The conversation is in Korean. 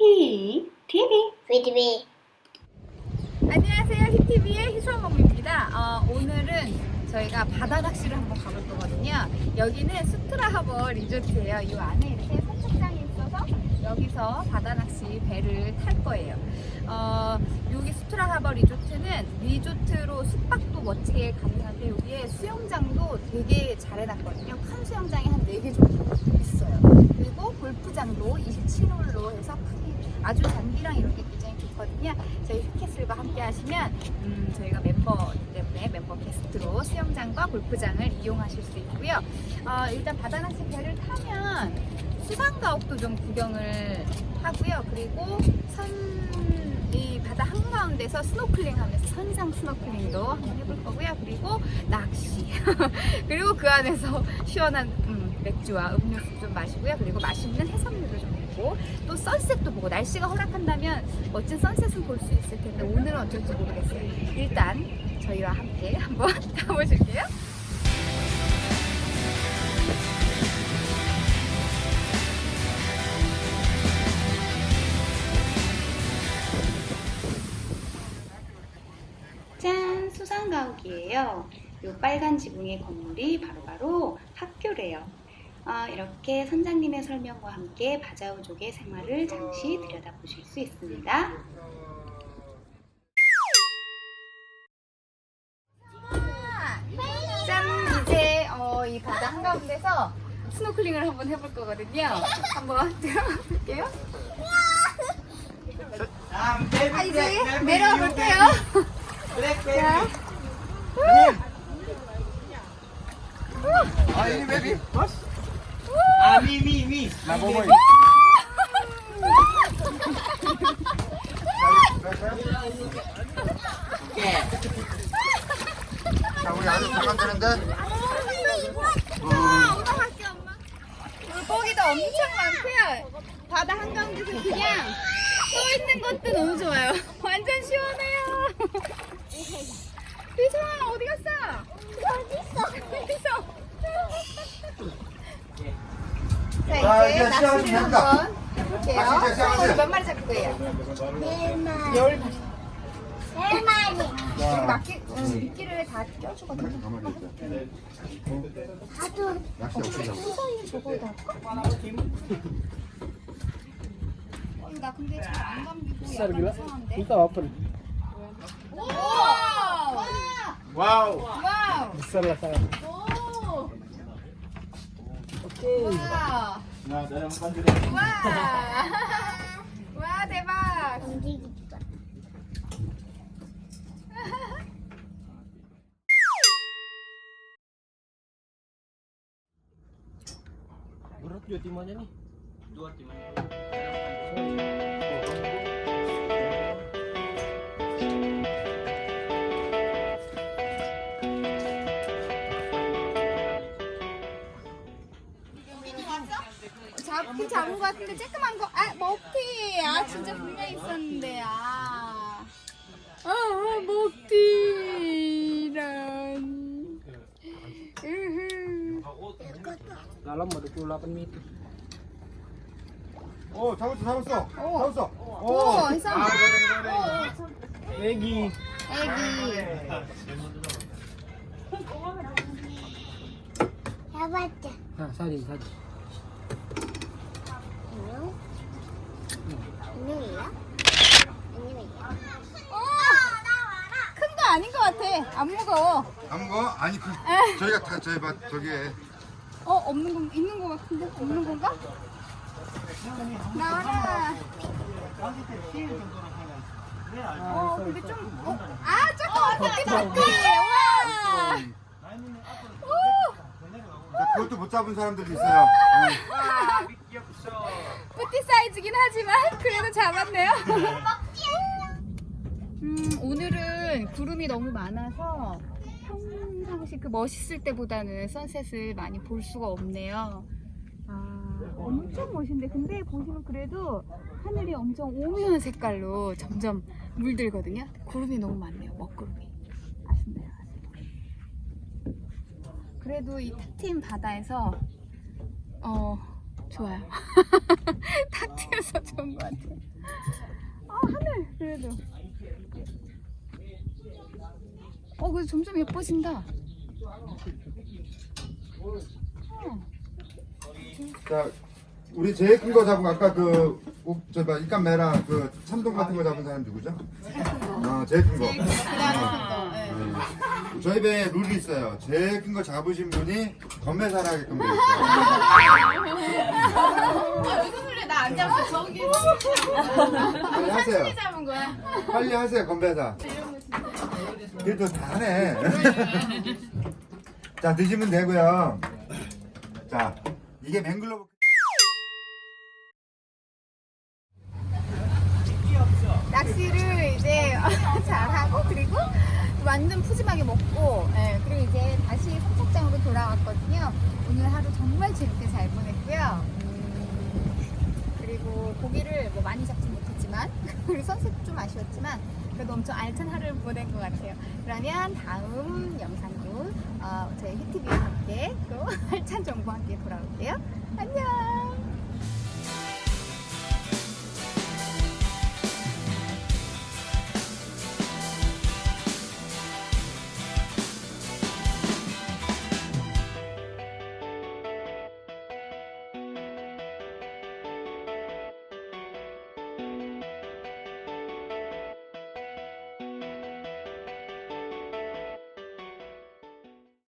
히 TV 위드비 안녕하세요. 히티비의 희소mom입니다. 어, 오늘은 저희가 바다 낚시를 한번 가볼 거거든요. 여기는 수트라 하버 리조트예요. 이 안에 이렇게 여기서 바다 낚시 배를 탈 거예요. 어, 여기 수트라 하버 리조트는 리조트로 숙박도 멋지게 가능한데 여기에 수영장도 되게 잘 해놨거든요. 큰 수영장이 한 4개 정도 있어요. 그리고 골프장도 27홀로 해서 크게 아주 잔디랑 이렇게 굉장히 좋거든요. 저희 휴캐슬과 함께 하시면 음, 저희가 멤버이기 때문에 멤버 게스트로 수영장과 골프장을 이용하실 수 있고요. 어, 일단 바다낚시 배를 타면 수상가옥도 좀 구경을 하고요. 그리고 선, 이 바다 한가운데서 스노클링 하면서 선상 스노클링도 한번 해볼 거고요. 그리고 낚시. 그리고 그 안에서 시원한 음, 맥주와 음료수 좀 마시고요. 그리고 맛있는 해산물도 좀 먹고 또 선셋도 보고 날씨가 허락한다면 멋진 선셋은 볼수 있을 텐데 오늘은 어쩔지 모르겠어요. 일단 저희와 함께 한번 가보실게요. 수상가옥이에요. 요 빨간 지붕의 건물이 바로 바로 학교래요. 어, 이렇게 선장님의 설명과 함께 바자우족의 생활을 잠시 들여다보실 수 있습니다. 짠! 이제 어, 이 바다 한가운데서 스노클링을 한번 해볼 거거든요. 한번 들어볼게요. 아, 이제 내려와 볼게요. 자. Ah, ini baby. Bos. Ah, mi, mi, mi. Nah, boy. 자, 우리 아주 잠깐 되는데. 물고기도 엄청 많고요. 바다 한가운데서 그냥 서 있는 것도 너무 좋아요. 완전 시원해요. 비서아 어디 갔어? 어디 있어? 어디 있어? 자 자, 이제 낚시를 시작합니다. 한번 해볼게요. 낚시 이제 시작하세요. 오늘 몇 마리 잡을 거예요? 네 마리 열 마리. 네 마리 여기 자, 막기 응, 미끼를 다 껴주거든요. 가만히 있자. 다도 낚시? 어, 나 근데 잘 안 감기고 약간 이상한데? 와! 와우. 와우! 오! Oke. 와! 나 내가 한번 와! 와, 대박! 움직이지 마 Berat juga timahnya nih. Dua timahnya. 것 같은데 쬐끄만 거. 아, 먹튀! 아, 진짜 분명히 있었는데, 아. 아, 먹튀란. 으흐. Dalam ada 28 meter. 오, 잡았어, 잡았어. 오. 잡았어. 오. 아, 그래. Lagi. 애기. 잡았자 Nah, saja saja. 안녕 안녕이야 안녕이야 큰 거 아닌 것 같아. 안 무거워. 안 거? 아니 그 저희가 다 저희 봐 저기에 어, 없는 건, 있는 것 같은데? 없는 건가? 나와라. 어, 근데 좀, 어, 아, 조금 벗기 벗기. 와. 오. 자, 그것도 못 잡은 사람들도 있어요. 뿌띠 사이즈긴 하지만 그래도 잡았네요. 음, 오늘은 구름이 너무 많아서 평상시 그 멋있을 때보다는 선셋을 많이 볼 수가 없네요. 아, 엄청 멋있는데 근데 보시면 그래도 하늘이 엄청 오묘한 색깔로 점점 물들거든요. 구름이 너무 많네요. 먹구름이. 아쉽네요. 그래도 이 탁 트인 바다에서 어 좋아요. 탁 트여서 좋은 것 같아요. 아, 하늘, 그래도. 어, 그래도 점점 예뻐진다. 어, 자, 우리 제일 큰 거 잡은 거 아까 그, 옥- 저, 뭐, 입간매랑 그 참돔 같은 거 잡은 사람 누구죠? 어, 제일 큰 거. 네. 음. 저희 배에 룰이 있어요. 제일 큰 거 잡으신 분이 건매사를 하게끔 되어 있어요. 무슨 소리야? 나 안 잡았어. 저기 빨리 하세요. 잡은 거야. 빨리 하세요, 건배사. 그래도 다 하네. 자, 드시면 되고요. 자, 이게 맹글로브. 낚시를 이제 잘하고 그리고 완전 푸짐하게 먹고 예, 그리고 이제 다시 선착장으로 돌아왔거든요. 오늘 하루 정말 재밌게 잘 보냈고요. 음, 그리고 고기를 뭐 많이 잡지 못했지만 그리고 선셋 좀 아쉬웠지만 그래도 엄청 알찬 하루를 보낸 것 같아요. 그러면 다음 영상도 어, 저희 히티비와 함께 또 알찬 정보와 함께 돌아올게요. 안녕.